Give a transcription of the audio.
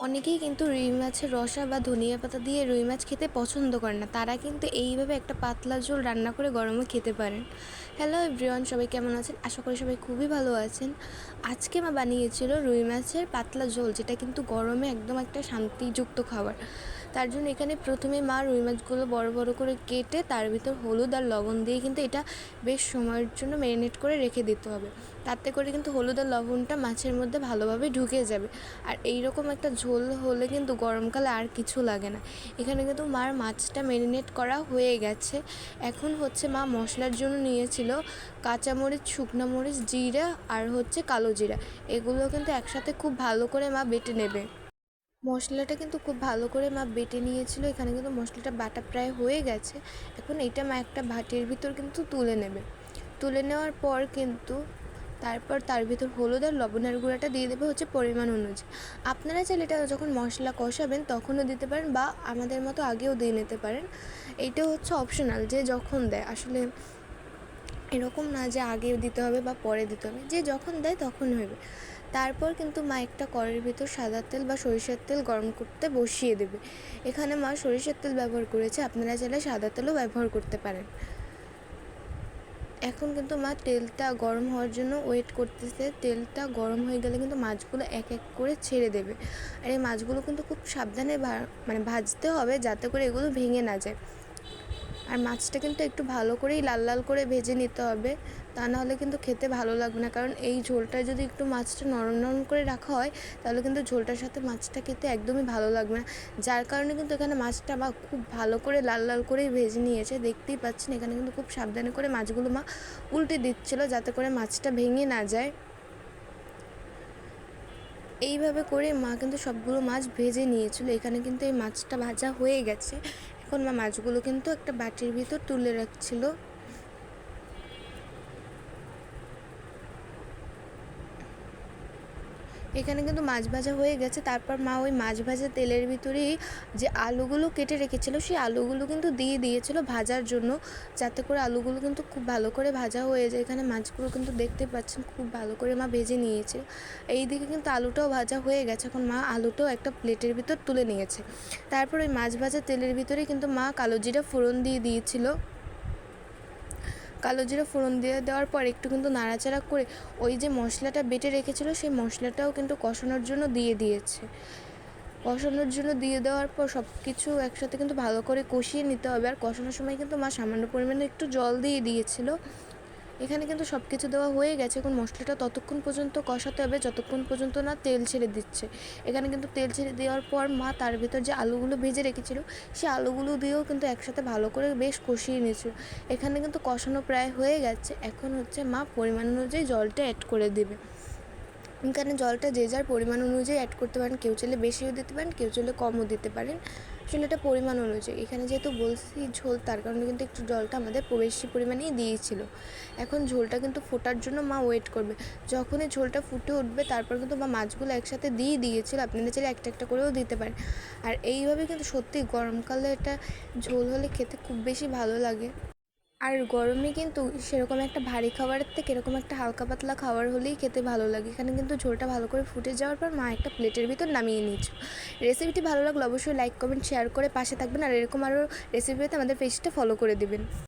অনেকেই কিন্তু রুই মাছের রসা বা ধনিয়া পাতা দিয়ে রুই মাছ খেতে পছন্দ করে না। তারা কিন্তু এইভাবে একটা পাতলা ঝোল রান্না করে গরমে খেতে পারেন। হ্যালো এভরিওয়ান, সবাই কেমন আছেন? আশা করি সবাই খুবই ভালো আছেন। আজকে মা বানিয়েছিল রুই মাছের পাতলা ঝোল, যেটা কিন্তু গরমে একদম একটা শান্তিযুক্ত খাবার। তার জন্য এখানে প্রথমে মা রুই মাছগুলো বড় বড় করে কেটে তার ভিতর হলুদ আর লবণ দিয়ে কিন্তু এটা বেশ সময়ের জন্য ম্যারিনেট করে রেখে দিতে হবে। তাতে করে কিন্তু হলুদ আর লবণটা মাছের মধ্যে ভালোভাবে ঢুকে যাবে। আর এই রকম একটা ঝোল হলে কিন্তু গরমকালে আর কিছু লাগে না। এখানে কিন্তু মার মাছটা ম্যারিনেট করা হয়ে গেছে। এখন হচ্ছে মা মশলার জন্য নিয়েছিল কাঁচামরিচ শুকনো মরিচ, জিরা আর হচ্ছে কালো জিরা। এগুলো কিন্তু একসাথে খুব ভালো করে মা বেটে নেবে। মশলাটা কিন্তু খুব ভালো করে মা বেটে নিয়েছিল, এখানে কিন্তু মশলাটা বাটা প্রায় হয়ে গেছে। এখন এটা মা একটা ভাটির ভিতর কিন্তু তুলে নেবে। তুলে নেওয়ার পর কিন্তু তারপর তার ভিতর হলুদ আর লবণের গুঁড়াটা দিয়ে দেবে হচ্ছে পরিমাণ অনুযায়ী। আপনারা চাইলে এটা যখন মশলা কষাবেন তখনও দিতে পারেন বা আমাদের মতো আগেও দিয়ে নিতে পারেন। এইটা হচ্ছে অপশনাল যে যখন দেয়। আসলে এরকম না যে আগে দিতে হবে বা পরে দিতে হবে, যে যখন দেয় তখন হবে তারপর কিন্তু মা একটা কড়াইয়ের ভিতর সাদা তেল বা সরিষার তেল গরম করতে বসিয়ে দেবে। এখানে মা সরিষার তেল ব্যবহার করেছে, আপনারা চাইলে সাদা তেলও ব্যবহার করতে পারেন। এখন কিন্তু মা তেলটা গরম হওয়ার জন্য ওয়েট করতেছে। তেলটা গরম হয়ে গেলে কিন্তু মাছগুলো এক এক করে ছেড়ে দেবে। আর এই মাছগুলো কিন্তু খুব সাবধানে মানে ভাজতে হবে যাতে করে এগুলো ভেঙে না যায়। আর মাছটা কিন্তু একটু ভালো করেই লাল লাল করে ভেজে নিতে হবে। তা নাহলে কিন্তু খেতে ভালো লাগবে না। কারণ এই ঝোলটা যদি একটু মাছটা নরম নরম করে রাখা হয়, তাহলে কিন্তু ঝোলটার সাথে মাছটা খেতে একদমই ভালো লাগবে না। যার কারণে কিন্তু এখানে মাছটা মা খুব ভালো করে লাল লাল করেই ভেজে নিয়েছে। দেখতেই পাচ্ছেন, এখানে কিন্তু খুব সাবধানে করে মাছগুলো মা উল্টে দিচ্ছিল যাতে করে মাছটা ভেঙে না যায়। এইভাবে করে মা কিন্তু সবগুলো মাছ ভেজে নিয়েছিল। এখানে কিন্তু এই মাছটা ভাজা হয়ে গেছে। এখন মা মাছগুলো কিন্তু একটা বাটির ভিতর তুলে রাখছিল। এখানে কিন্তু মাছ ভাজা হয়ে গেছে। তারপর মা ওই মাছ ভাজা তেলের ভিতরেই যে আলুগুলো কেটে রেখেছিল, সেই আলুগুলো কিন্তু দিয়ে দিয়েছিল ভাজার জন্য। যাতে করে আলুগুলো কিন্তু খুব ভালো করে ভাজা হয়ে যায়। এখানে মাছগুলো কিন্তু দেখতে পাচ্ছেন, খুব ভালো করে মা ভেজে নিয়েছে। এই দিকে কিন্তু আলুটাও ভাজা হয়ে গেছে। এখন মা আলুটাও একটা প্লেটের ভিতর তুলে নিয়েছে। তারপর ওই মাছ ভাজা তেলের ভিতরে কিন্তু মা কালো জিরা ফোড়ন দিয়ে দিয়েছিল। কালো জিরা ফোড়ন দিয়ে দেওয়ার পর একটু কিন্তু নাড়াচাড়া করে ওই যে মশলাটা বেটে রেখেছিল, সেই মশলাটাও কিন্তু কষানোর জন্য দিয়ে দিয়েছে। কষানোর জন্য দিয়ে দেওয়ার পর সব কিছু একসাথে কিন্তু ভালো করে কষিয়ে নিতে হবে। আর কষানোর সময় কিন্তু মা সামান্য পরিমাণে একটু জল দিয়ে দিয়েছিল। এখানে কিন্তু সব কিছু দেওয়া হয়ে গেছে। এখন মশলাটা ততক্ষণ পর্যন্ত কষাতে হবে, যতক্ষণ পর্যন্ত না তেল ছেড়ে দিচ্ছে। এখানে কিন্তু তেল ছেড়ে দেওয়ার পর মা তার ভিতর যে আলুগুলো ভেজে রেখেছিল, সে আলুগুলো দিয়েও কিন্তু একসাথে ভালো করে বেশ কষিয়ে নিয়েছিল। এখানে কিন্তু কষানো প্রায় হয়ে গেছে। এখন হচ্ছে মা পরিমাণ অনুযায়ী জলটা অ্যাড করে দেবে। এখানে জলটা যে যার পরিমাণ অনুযায়ী অ্যাড করতে পারেন, কেউ চাইলে বেশিও দিতে পারেন, কেউ চাইলে কমও দিতে পারেন। আসলে এটা পরিমাণ অনুযায়ী। এখানে যেহেতু বলছি ঝোল, তার কারণে কিন্তু একটু জলটা আমাদের বেশি পরিমাণেই দিয়েছিল। এখন ঝোলটা কিন্তু ফোটার জন্য মা ওয়েট করবে। যখনই ঝোলটা ফুটে উঠবে, তারপর কিন্তু মা মাছগুলো একসাথে দিয়ে দিয়েছিল। আপনারা চাইলে একটা একটা করেও দিতে পারেন। আর এইভাবে কিন্তু সত্যি গরমকালে এটা ঝোল হলে খেতে খুব বেশি ভালো লাগে। আর গরমে কিন্তু সেরকম একটা ভারী খাবারের থেকে এরকম একটা হালকা পাতলা খাবার হলেই খেতে ভালো লাগে। এখানে কিন্তু ঝোলটা ভালো করে ফুটে যাওয়ার পর মা একটা প্লেটের ভিতর নামিয়ে নিয়েছো। রেসিপিটি ভালো লাগলে অবশ্যই লাইক, কমেন্ট, শেয়ার করে পাশে থাকবেন। আর এরকম আরও রেসিপি আমাদের পেজটা ফলো করে দেবেন।